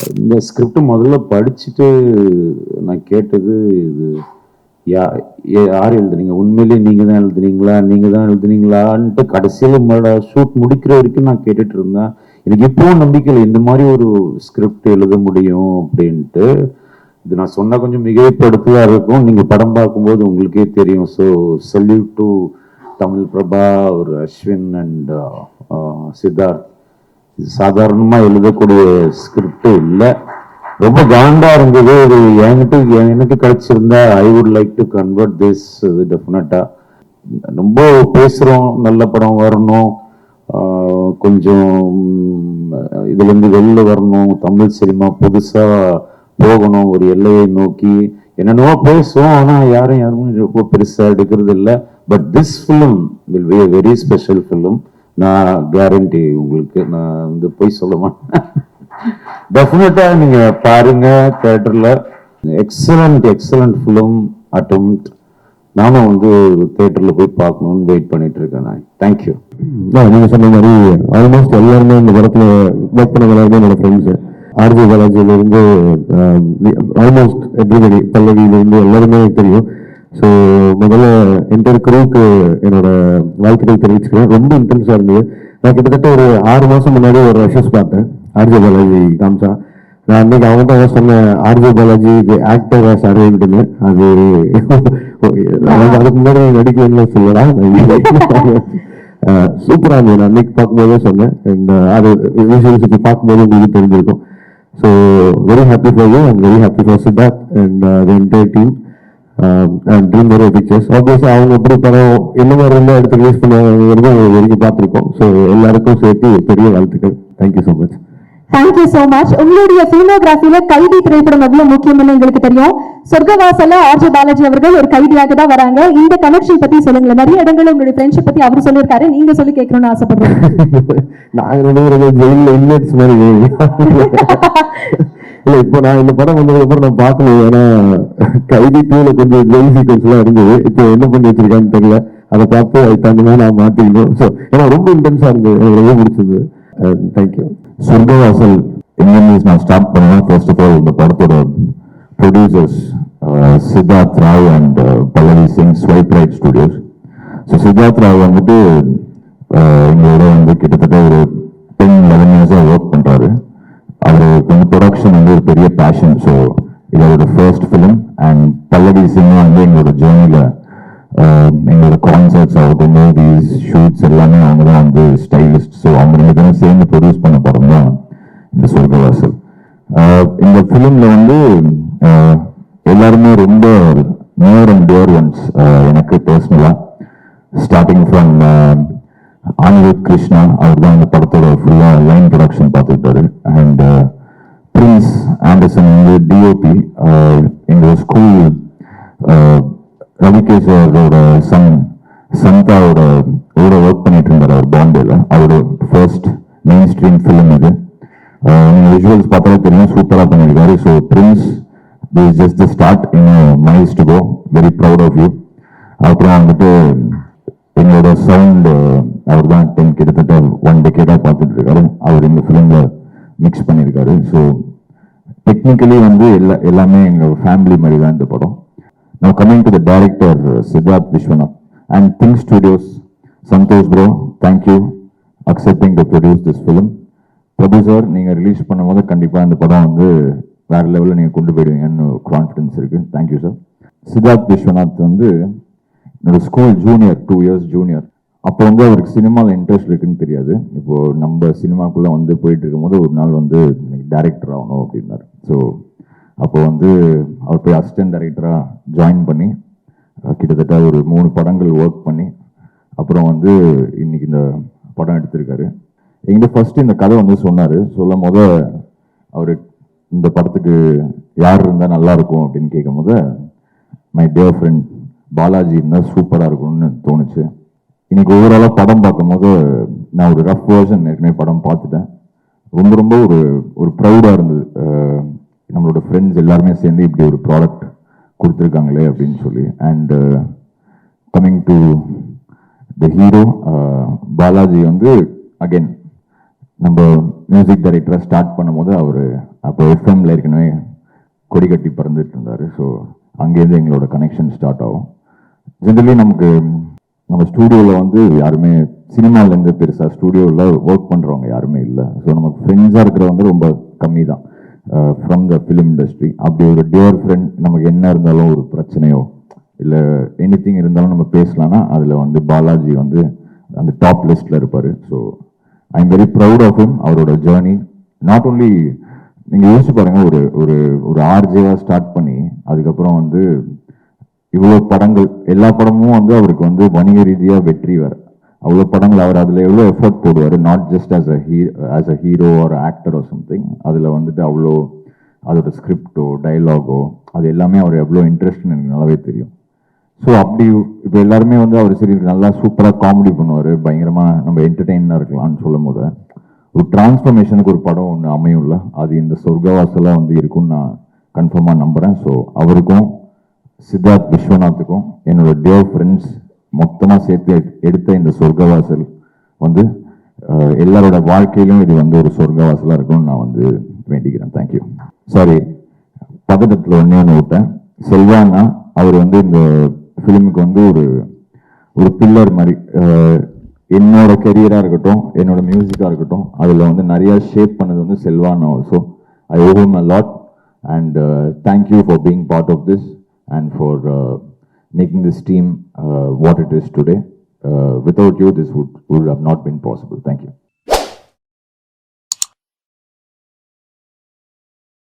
இந்த ஸ்கிரிப்ட் முதல்ல படிச்சுட்டு நான் கேட்டது இது யா ஏ- யார் எழுதுனீங்க? உண்மையிலேயே நீங்கள் தான் எழுதுனீங்களா? நீங்கள் தான் எழுதுனீங்களான்ட்டு கடைசியில் ஷூட் முடிக்கிற வரைக்கும் நான் கேட்டுட்டு இருந்தேன். எனக்கு இப்போவும் நம்பிக்கை இல்லை இந்த மாதிரி ஒரு ஸ்கிரிப்ட் எழுத முடியும் அப்படின்ட்டு. இது நான் சொன்னால் கொஞ்சம் மிகைப்படுத்ததாக இருக்கும். நீங்கள் படம் பார்க்கும்போது உங்களுக்கே தெரியும். So salute to Tamil Prabha ஒரு அஸ்வின் அண்ட் சித்தார்த். சாதாரணமாக எழுதக்கூடிய ஸ்கிரிப்ட் இல்லை. ரொம்ப காண்டாக இருந்தது. இது என்கிட்ட எனக்கு கிடைச்சிருந்தா I would like to convert this இது டெஃபினட்டாக ரொம்ப பேசுகிறோம் நல்ல படம் வரணும். கொஞ்சம் இதுலேருந்து வெளில வரணும். தமிழ் சினிமா புதுசாக போகணும். ஒரு எல்லையை நோக்கி. என்னென்னவோ பேசுவோம். ஆனால் யாரும் யாரும் ரொம்ப பெருசாக எடுக்கிறது இல்லை. But this film will be very special film நான் கேரண்டி உங்களுக்கு நான் வந்து போய் சொல்ல மாட்டேன். டெஃபினட்டா நீங்க பாருங்க தியேட்டர்ல எக்ஸலண்ட் எக்ஸலண்ட் ஃபிலிம் அட்டம்ப்ட் நானும் வந்து தேட்டரில் போய் பார்க்கணும்னு வெயிட் பண்ணிட்டு இருக்கேன் நான் தேங்க்யூ நீங்கள் சொன்ன மாதிரி ஆல்மோஸ்ட் எல்லாருமே இந்த படத்தில் ஒர்க் பண்ண எல்லாருமே என்னோட ஃப்ரெண்ட்ஸ் ஆர்ஜி பாலாஜியில இருந்து ஆல்மோஸ்ட் எவ்ரிபடி பல்லவியிலேருந்து எல்லாருமே தெரியும். ஸோ முதல்ல என்டையர் குரூவுக்கு என்னோட வாழ்த்துக்கள் தெரிவிச்சுக்கிறேன். ரொம்ப இன்டென்ஸாக இருந்தது. நான் கிட்டத்தட்ட ஒரு ஆறு மாதம் முன்னாடி ஒரு ரஷஸ் பார்த்தேன். ஆர்ஜே பாலாஜி காமிச்சா. நான் அன்னைக்கு அவங்க தான் சொன்னேன் ஆர்ஜே பாலாஜி ஆக்டர் சர்வேன்னு அது அதுக்கு முன்னாடி நடிக்கலன்னு சொல்லலாம் சூப்பராக இருந்தது. நான் அன்னைக்கு பார்க்கும்போதே சொன்னேன். அண்ட் அது விஷுவல்ஸ் இப்போ பார்க்கும்போது உங்களுக்கு தெரிஞ்சிருக்கும். So very happy for you and very happy for Siddharth and the entire team Dream Very Pictures ஆப்வியஸாக அவங்க எப்படி படம் என்ன மாதிரி இருந்தால் எடுத்து ரிலீஸ் பண்ணுவாங்கிறது வரைக்கும் பார்த்துருக்கோம். ஸோ எல்லாருக்கும் சேர்த்து பெரிய வாழ்த்துக்கள். Thank you so much thank you so much உங்களுடைய பிலிமோகிராஃபில கைதி திரைப்படம் எவ்வளவு முக்கியம்னு எங்களுக்கு தெரியும். சொர்க்கவாசல்ல ஆர்ஜி பாலாஜி அவர்கள் ஒரு கைதியாக தான் வராங்க. இந்த கனெக்ஷன் பத்தி சொல்லுங்களேன். நிறைய இடங்கள்ல உங்களுடைய ஃப்ரெண்ட்ஷிப் பத்தி அவர் சொல்லியிருக்காரு. நீங்க சொல்லி கேட்கணும்னு ஆசைப்படுறேன். நாங்க ரெண்டு பேரும் ஜெயில இன்மேட்ஸ் மாதிரி இப்போ நான் இந்த படம் வந்ததுக்கு அப்புறம் நான் பார்க்கல ஏன்னா கைதி டூல கொஞ்சம் ஜெயில் சீக்வன்ஸ் எல்லாம் இருந்தது. இப்போ என்ன பண்ணி வச்சிருக்கான்னு தெரியல. அதை பார்த்து அதுக்கு தகுந்த மாதிரி நான் மாத்திக்கணும். ஸோ ஏன்னா ரொம்ப இன்டென்ஸா இருந்தது. எனக்கு ரொம்ப பிடிச்சது. தேங்க்யூ சொர்க்கவாசல் எங்கேருந்து நான் ஸ்டார்ட் பண்ணுவேன் ஃபர்ஸ்ட் ஆஃப் ஆல் இந்த படத்தோட producers Siddharth Rao and Pallavi Singh swipe right studios so Siddharth Rao வந்துட்டு uh, எங்களோட வந்து கிட்டத்தட்ட ஆக்ஷன் வந்து ஒரு பெரிய பேஷன் ஸோ இது அவரோட first film and Pallavi cinema வந்து எங்களோட ஜேர்னியில் எங்களோட கான்சர்ட்ஸ் ஆகட்டும் மூவிஸ் ஷூட்ஸ் எல்லாமே அவங்க தான் வந்து ஸ்டைலிஸ்ட் ஸோ அவங்க ரெண்டு பேரும் சேர்ந்து ப்ரொடியூஸ் பண்ண படம் தான் இந்த சொர்க்கவாசல். இந்த ஃபிலிமில் வந்து எல்லாருமே ரொம்ப நியர் அண்ட் டியர் ஒன்ஸ் எனக்கு பர்சனலாக ஸ்டார்டிங் ஃப்ரம் அனிருத் கிருஷ்ணா அவர் தான் இந்த படத்தோட ஃபுல்லாக லைன் ப்ரொடக்ஷன் பார்த்துக்கிட்டாரு அண்ட் பிரின்ஸ் ஆண்டர்சன் வந்து டிஓபி எங்களோட ஸ்கூல் ரவிகேஷரோட சன் சந்தாவோட கூட ஒர்க் பண்ணிட்டு இருந்தார் அவர் பாம்பேல அவரோட ஃபர்ஸ்ட் மெயின் ஸ்ட்ரீம் ஃபிலிம் இது. நீங்கள் விஜுவல்ஸ் விஷுவல்ஸ் பார்த்தாலே தெரியும் சூப்பராக பண்ணியிருக்காரு so Prince this just the start இன்னும் miles to go very proud of you அப்புறம் வந்துட்டு எங்களோட சவுண்ட் அவர் தான் டென் கிட்டத்தட்ட ஒன் டெக்கேடா பார்த்துட்டு இருக்காரு. அவர் இந்த ஃபிலிமில் மிக்ஸ் பண்ணியிருக்காரு. ஸோ டெக்னிக்கலி வந்து எல்லா எல்லாமே எங்கள் ஃபேமிலி மாதிரி தான் இந்த படம். Now coming to the director Siddharth Viswanath and and studios Santhosh bro thank you accepting to produce this film producer நீங்கள் ரிலீஸ் பண்ணும்போது கண்டிப்பாக இந்த படம் வந்து வேறு லெவலில் நீங்கள் கொண்டு போயிடுவீங்கன்னு கான்ஃபிடன்ஸ் இருக்குது thank you sir Siddharth Viswanath வந்து என்னோடய school junior two years junior அப்போ வந்து அவருக்கு சினிமாவில் இன்ட்ரெஸ்ட் இருக்குன்னு தெரியாது. இப்போது நம்ம சினிமாக்குள்ளே வந்து போயிட்டு இருக்கும்போது ஒரு நாள் வந்து டேரக்டர் ஆகணும் அப்படின்னாரு. ஸோ அப்போ வந்து அவர் போய் அசிஸ்டன்ட் டைரக்டராக ஜாயின் பண்ணி கிட்டத்தட்ட ஒரு மூணு படங்கள் ஒர்க் பண்ணி அப்புறம் வந்து இன்னைக்கு இந்த படம் எடுத்திருக்காரு. எங்கிட்ட ஃபஸ்ட்டு இந்த கதை வந்து சொன்னார். சொல்லும் போது அவர் இந்த படத்துக்கு யார் இருந்தால் நல்லாயிருக்கும் அப்படின்னு கேட்கும் போது மை டியர் ஃப்ரெண்ட் பாலாஜி இருந்தால் சூப்பராக இருக்கும்னு தோணுச்சு. இன்னைக்கு ஓவராலாக படம் பார்க்கும்போது நான் ஒரு ரஃப் வேர்ஷன் ஏற்கனவே படம் பார்த்துட்டேன். ரொம்ப ரொம்ப ஒரு ஒரு ப்ரௌடாக இருந்தது. நம்மளோட ஃப்ரெண்ட்ஸ் எல்லாருமே சேர்ந்து இப்படி ஒரு ப்ராடக்ட் கொடுத்துருக்காங்களே அப்படின்னு சொல்லி. And coming to the hero Balaji வந்து அகைன் நம்ம மியூசிக் டைரக்டரை ஸ்டார்ட் பண்ணும்போது அவர் அப்போ எஃப்எம்ல ஏற்கனவே கொடி கட்டி பறந்துட்டு இருந்தார். ஸோ அங்கேருந்து எங்களோட கனெக்ஷன் ஸ்டார்ட் ஆகும். ஜென்ரலி நமக்கு நம்ம ஸ்டூடியோவில் வந்து யாருமே சினிமாவிலேருந்து பெருசாக ஸ்டூடியோவில் ஒர்க் பண்ணுறவங்க யாருமே இல்லை. ஸோ நமக்கு ஃப்ரெண்ட்ஸாக இருக்கிறவங்க ரொம்ப கம்மி தான் ஃப்ரம் த ஃபிலிம் இண்டஸ்ட்ரி அப்படி ஒரு டியர் ஃப்ரெண்ட் நமக்கு என்ன இருந்தாலும் ஒரு பிரச்சனையோ இல்லை எனிதிங் இருந்தாலும் நம்ம பேசலாம்னா அதில் வந்து பாலாஜி வந்து அந்த டாப் லிஸ்ட்டில் இருப்பார். So I am very proud of him அவரோட ஜேர்னி நாட் ஓன்லி நீங்கள் யோசிச்சு பாருங்கள் ஒரு ஒரு ஒரு ஆர்ஜேவாக ஸ்டார்ட் பண்ணி அதுக்கப்புறம் வந்து இவ்வளோ படங்கள் எல்லா படமும் வந்து அவருக்கு வந்து வணிக ரீதியாக வெற்றி வர. அவ்வளோ படங்கள் அவர் அதில் எவ்வளோ எஃபர்ட் போடுவார்? Not just as a he as a hero or actor or something அதில் வந்துட்டு அவ்வளோ அதோட ஸ்கிரிப்டோ டைலாகோ அது எல்லாமே அவர் எவ்வளோ இன்ட்ரெஸ்ட்னு எனக்கு நல்லாவே தெரியும். ஸோ அப்படி இப்போ எல்லாருமே வந்து அவர் சரி நல்லா சூப்பராக காமெடி பண்ணுவார் பயங்கரமாக நம்ம என்டர்டெயினாக இருக்கலாம்னு சொல்லும் போது ஒரு டிரான்ஸ்ஃபர்மேஷனுக்கு ஒரு படம் ஒன்று அமையும்ல அது இந்த சொர்க்கவாசலாக வந்து இருக்கும்னு நான் கன்ஃபார்மாக நம்புகிறேன் ஸோ அவருக்கும் சித்தார்த் விஸ்வநாத்துக்கும் என்னோட டியர் ஃப்ரெண்ட்ஸ் மொத்தமாக சேர்த்து எடுத்த இந்த சொர்க்கவாசல் வந்து எல்லாரோட வாழ்க்கையிலும் இது வந்து ஒரு சொர்க்கவாசலாக இருக்கும்னு நான் வந்து வேண்டிக்கிறேன். தேங்க்யூ சாரி பதட்டத்தில் ஒன்றே ஒன்று விட்டேன். செல்வானா அவர் வந்து இந்த ஃபிலிமுக்கு வந்து ஒரு ஒரு பில்லர் மாதிரி என்னோட கெரியராக இருக்கட்டும் என்னோட மியூசிக்காக இருக்கட்டும் அதில் வந்து நிறையா ஷேப் பண்ணது வந்து செல்வானா. Also I owe him a lot and thank you for being part of this and for uh, making this team uh, what it is today. Uh, without you, this would have not been possible. Thank you.